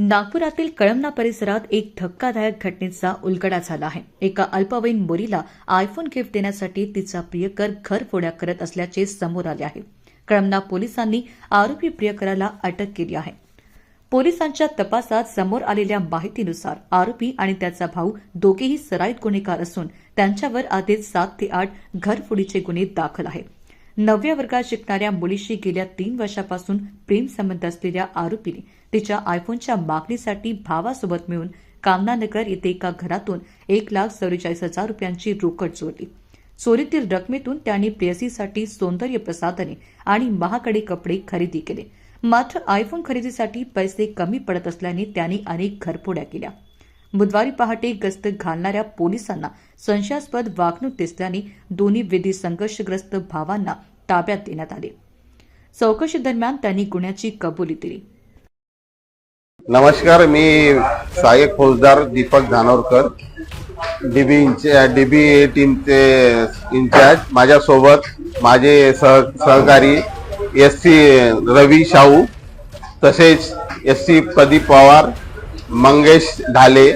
नागपुरातील कळमना परिसरात एक धक्कादायक घटनेचा उलगडा झाला आहे. एका अल्पवयीन मुलीला आयफोन गिफ्ट देण्यासाठी तिचा प्रियकर घरफोड्या करत असल्याचे समोर आले आहे. कळमना पोलिसांनी आरोपी प्रियकराला अटक केली आहे. पोलिसांच्या तपासात समोर आलेल्या माहितीनुसार आरोपी आणि त्याचा भाऊ दोघेही सराईत गुन्हेगार असून त्यांच्यावर आधीच सात ते आठ घरफोडीचे गुन्हे दाखल आहेत. नवव्या वर्गात शिकणाऱ्या मुलीशी गेल्या तीन वर्षापासून प्रेम संबंध असलेल्या आरोपीने तिच्या आयफोनच्या मागणीसाठी भावासोबत मिळून कामनानगर येथे एका घरातून एक लाख चौवेचाळीस हजार रुपयांची रोकड चोरली. चोरीतील रकमेतून त्यांनी प्रेयसीसाठी सौंदर्य प्रसाधने आणि महाकडे कपडे खरेदी केले. मात्र आयफोन खरेदीसाठी पैसे कमी पडत असल्याने त्यांनी अनेक घरफोड्या केल्या. बुधवारी पहाटे गस्त घालणाऱ्या पोलिसांना संशयास्पद वागणूक दिसल्याने दोन्ही विधी संघर्षग्रस्त भावांना ताब्यात देण्यात आले. चौकशी दरम्यान त्यांनी गुन्ह्याची कबुली दिली. नमस्कार मी सहाय्यक फौजदार दीपक धानोरकर. डीबी इंच डीबी टीमचे इन्चार्ज माझ्यासोबत माझे सह सहकारी एस सी रवी शाहू तसेच एस सी प्रदीप पवार मंगेश ढाले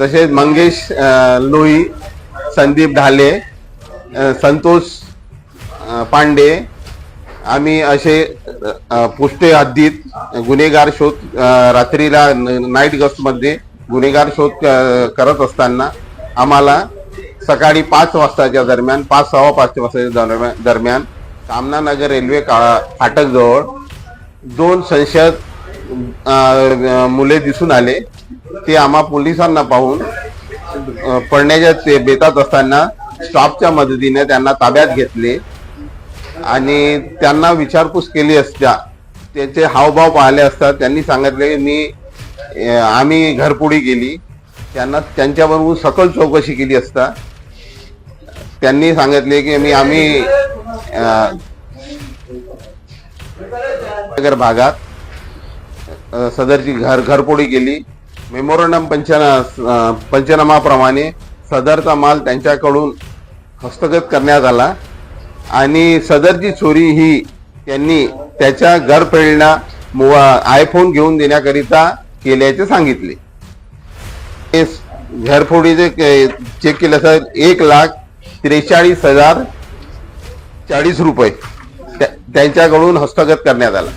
तसेच मंगेश अ, लोही संदीप ढाले संतोष पांडे आम्ही असे पुष्टे हद्दीत गुन्हेगार शोध रात्रीला नाईट गस्टमध्ये गुन्हेगार शोध क- करत असताना आम्हाला सकाळी पाच वाजताच्या दरम्यान पाच सव्वा पाच वाजताच्या दरम्यान कामनानगर रेल्वे काळा फाटकजवळ दोन संशयित मुले दिसून आले. ते आम्हा पोलिसांना पाहून पडण्याच्या ते बेतात असताना स्टाफच्या मदतीने त्यांना ताब्यात घेतले. आणि त्यांना विचारपूस केली असता त्याचे हावभाव पाहिले असता त्यांनी सांगितले मी आम्ही घरपुडी गेली. त्यांना त्यांच्याबरोबर सकल चौकशी केली असता. त्यांनी सांगितले की मी आम्ही नगर भागात सदरची घर घरपोडी केली मेमोरंडम पंचना पंचनामाप्रमाणे सदरचा माल त्यांच्याकडून हस्तगत करण्यात आला. आणि सदरची चोरी ही त्यांनी त्याच्या घरफेडीला आयफोन घेऊन देण्याकरिता केल्याचे सांगितले. घरफोडीचे चेक केलं तर एक लाख त्रेचाळीस हजार चाळीस रुपये त्यांच्याकडून हस्तगत करण्यात आला.